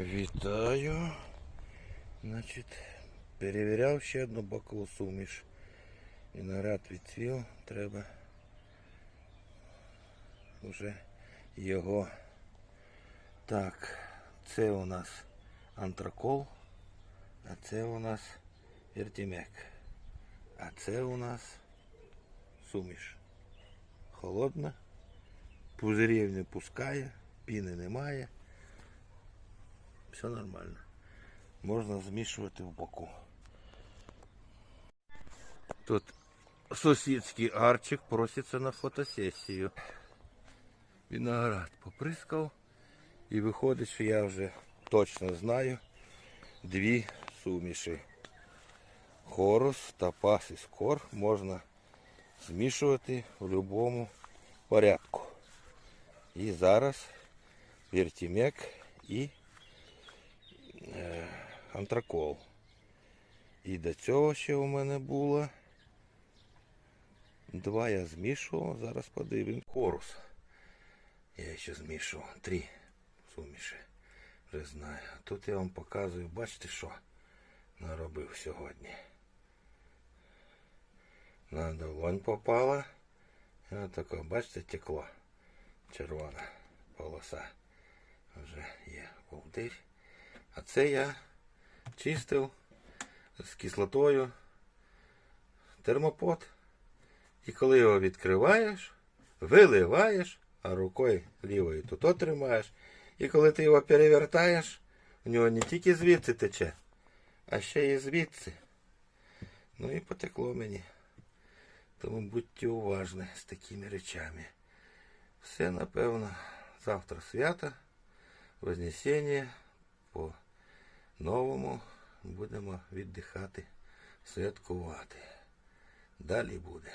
Вітаю. Значить, перевіряв ще одну бокову суміш. Виноград відцвів, треба вже його. Так, це у нас антракол, а це у нас вертімек. А це у нас суміш. Холодна, пузирів не пускає, піни немає. Все нормально. Можна змішувати в боку. Тут сусідський арчик проситься на фотосесію. Виноград поприскав. І виходить, що я вже точно знаю дві суміші. Хорус та пасис кор можна змішувати в будь-якому порядку. І зараз вертімек і е, антракол. І до цього ще у мене було. Два я змішував, зараз подивимо. Хорус. Я ще змішував. Три суміші. Вже знаю. Тут я вам показую, бачите, що наробив сьогодні. На долонь попала. І отако, бачите, текло. Червона полоса. Вже є повдир. А це я чистив з кислотою термопот. І коли його відкриваєш, виливаєш, а рукою лівою тут тримаєш. І коли ти його перевертаєш, в нього не тільки звідси тече, а ще і звідси. Ну і потекло мені. Тому будьте уважні з такими речами. Все, напевно, завтра свято, Вознесення, по новому будемо віддихати, святкувати. Далі буде.